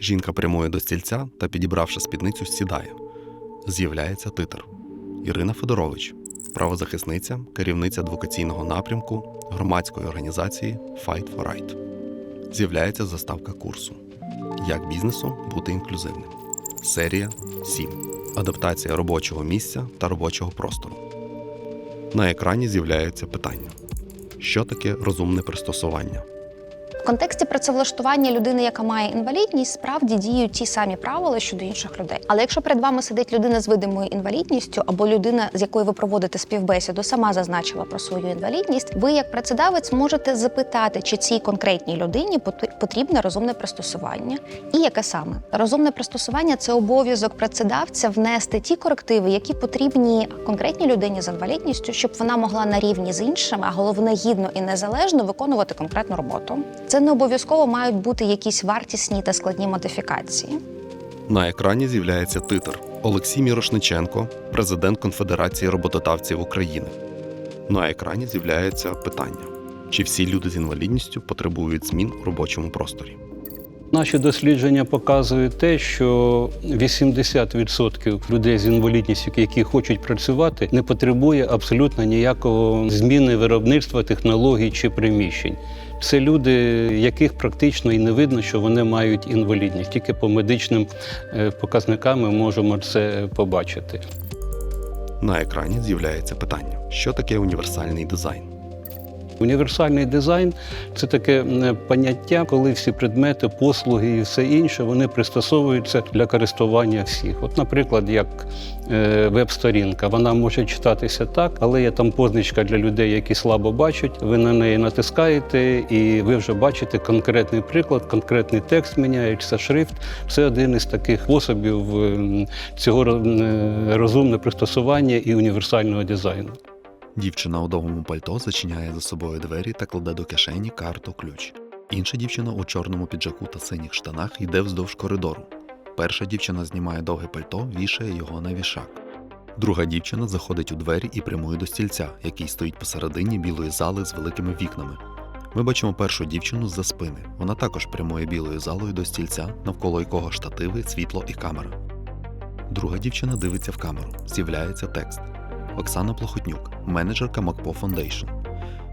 Жінка прямує до стільця та, підібравши спідницю, сідає. З'являється титр Ірина Федорович, правозахисниця, керівниця адвокаційного напрямку громадської організації Fight for Right. З'являється заставка курсу Як бізнесу бути інклюзивним. Серія 7. Адаптація робочого місця та робочого простору. На екрані з'являються питання: що таке розумне пристосування? Контексті працевлаштування людини, яка має інвалідність, справді діють ті самі правила щодо інших людей. Але якщо перед вами сидить людина з видимою інвалідністю, або людина, з якою ви проводите співбесіду, сама зазначила про свою інвалідність, ви як працедавець можете запитати, чи цій конкретній людині потрібне розумне пристосування, і яке саме розумне пристосування це обов'язок працедавця внести ті корективи, які потрібні конкретній людині з інвалідністю, щоб вона могла на рівні з іншими, а головне гідно і незалежно виконувати конкретну роботу. Це не обов'язково мають бути якісь вартісні та складні модифікації. На екрані з'являється титр Олексій Мірошниченко, президент Конфедерації роботодавців України. На екрані з'являється питання: чи всі люди з інвалідністю потребують змін у робочому просторі? Наші дослідження показують те, що 80% людей з інвалідністю, які хочуть працювати, не потребує абсолютно ніякого зміни виробництва, технологій чи приміщень. Це люди, яких практично і не видно, що вони мають інвалідність. Тільки по медичним е, показникам ми можемо це побачити. На екрані з'являється питання: що таке універсальний дизайн? Універсальний дизайн це таке поняття, коли всі предмети, послуги і все інше вони пристосовуються для користування всіх. От, наприклад, як е, веб-сторінка, вона може читатися так, але є там позначка для людей, які слабо бачать. Ви на неї натискаєте, і ви вже бачите конкретний приклад, конкретний текст міняється, шрифт. Це один із таких способів цього розумне пристосування і універсального дизайну. Дівчина у довгому пальто зачиняє за собою двері та кладе до кишені карту ключ. Інша дівчина у чорному піджаку та синіх штанах йде вздовж коридору. Перша дівчина знімає довге пальто, вішає його на вішак. Друга дівчина заходить у двері і прямує до стільця, який стоїть посередині білої зали з великими вікнами. Ми бачимо першу дівчину з-за спини. Вона також прямує білою залою до стільця, навколо якого штативи, світло і камера. Друга дівчина дивиться в камеру. З'являється текст. Оксана Плохотнюк, менеджерка МакПо Foundation.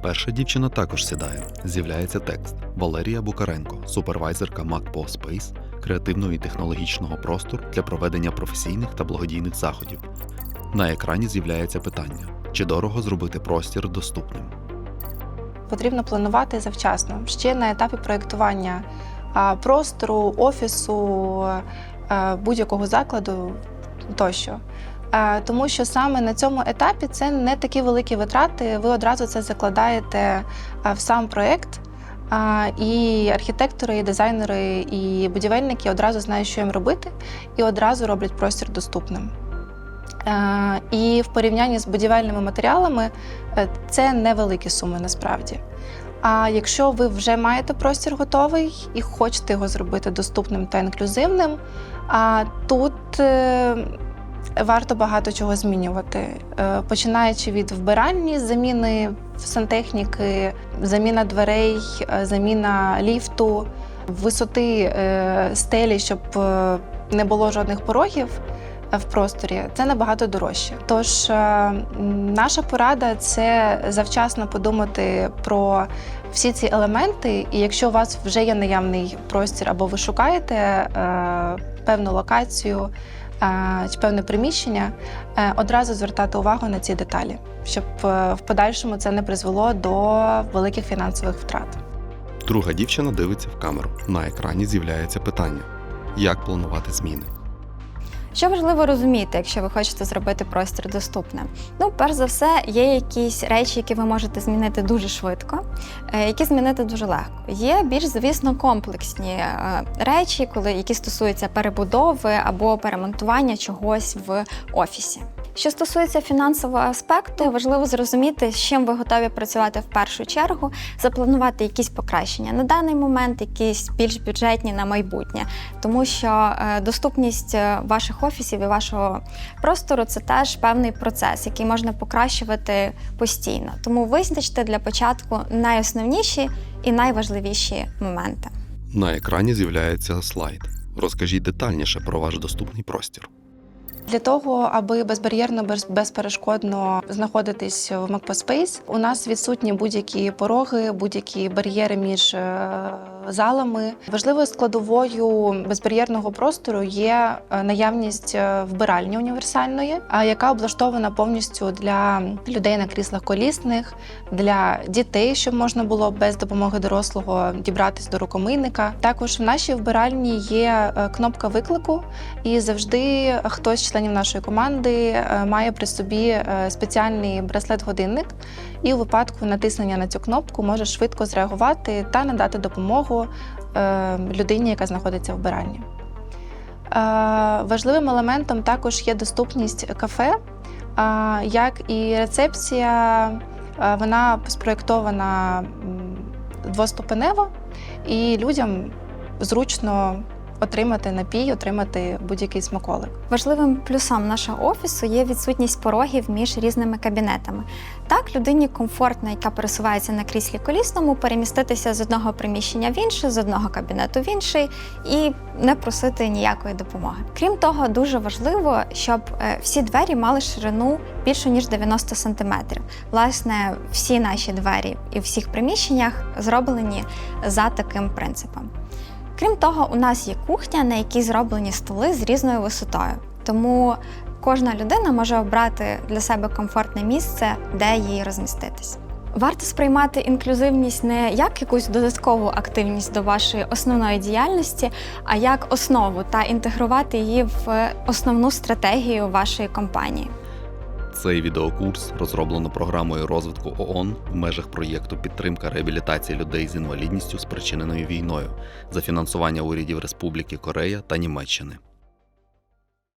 Перша дівчина також сідає. З'являється текст. Валерія Букаренко, супервайзерка МакПо Space, креативного і технологічного простору для проведення професійних та благодійних заходів. На екрані з'являється питання: чи дорого зробити простір доступним? потрібно планувати завчасно ще на етапі проєктування простору, офісу, будь-якого закладу тощо. А, Тому що саме на цьому етапі це не такі великі витрати. Ви одразу це закладаєте в сам проєкт. А, І архітектори, і дизайнери, і будівельники одразу знають, що їм робити, і одразу роблять простір доступним. Е, І в порівнянні з будівельними матеріалами е, це невеликі суми насправді. А якщо ви вже маєте простір готовий і хочете його зробити доступним та інклюзивним, тут е, варто багато чого змінювати, Е, починаючи від вбиральні, заміни сантехніки, заміна дверей, е, заміна ліфту, висоти е, стелі, щоб не було жодних порогів в просторі, це набагато дорожче. Тож наша порада це завчасно подумати про всі ці елементи. І якщо у вас вже є наявний простір, або ви шукаєте певну локацію певне приміщення, е, одразу звертати увагу на ці деталі, щоб е, в подальшому це не призвело до великих фінансових втрат. Друга дівчина дивиться в камеру. На екрані з'являється питання: як планувати зміни? Що важливо розуміти, якщо ви хочете зробити простір доступним? Ну, перш за все, є якісь речі, які ви можете змінити дуже швидко, е, які змінити дуже легко. Є більш, звісно, комплексні е, речі, коли які стосуються перебудови або перемонтування чогось в офісі. Що стосується фінансового аспекту, важливо зрозуміти, з чим ви готові працювати в першу чергу, запланувати якісь покращення на даний момент, якісь більш бюджетні на майбутнє, тому що е, доступність е, ваших офісів і вашого простору це теж певний процес, який можна покращувати постійно. Тому визначте для початку найосновніші і найважливіші моменти. На екрані з'являється слайд. Розкажіть детальніше про ваш доступний простір. Для того, аби безбар'єрно, без- безперешкодно знаходитись в MacPace, у нас відсутні будь-які пороги, будь-які бар'єри між е, залами. Важливою складовою безбар'єрного простору є е, наявність е, вбиральні універсальної, яка облаштована повністю для людей на кріслах колісних, для дітей, щоб можна було без допомоги дорослого дібратись до рукомийника. Також в нашій вбиральні є кнопка виклику, і завжди хтось членів нашої команди е, має при собі е, спеціальний браслет-годинник, і у випадку натиснення на цю кнопку може швидко зреагувати та надати допомогу е, людині, яка знаходиться в вбиральні. Важливим елементом також є доступність кафе, як і рецепція, вона спроєктована двоступенево, і людям зручно отримати напій, отримати будь-який смаколик. Важливим плюсом нашого офісу є відсутність порогів між різними кабінетами. Так, людині комфортно, яка пересувається на кріслі колісному, переміститися з одного приміщення в інше, з одного кабінету в інший і не просити ніякої допомоги. Крім того, дуже важливо, щоб е, всі двері мали ширину більше ніж 90 см. Власне, всі наші двері і всіх приміщеннях зроблені за таким принципом. Крім того, у нас є кухня, на якій зроблені столи з різною висотою. Тому кожна людина може обрати для себе комфортне місце, де їй розміститись. Варто сприймати інклюзивність не як якусь додаткову активність до вашої основної діяльності, а як основу та інтегрувати її в основну стратегію вашої компанії. Цей відеокурс розроблено програмою розвитку ООН в межах проєкту підтримка реабілітації людей з інвалідністю, спричиненою війною за фінансування урядів Республіки Корея та Німеччини.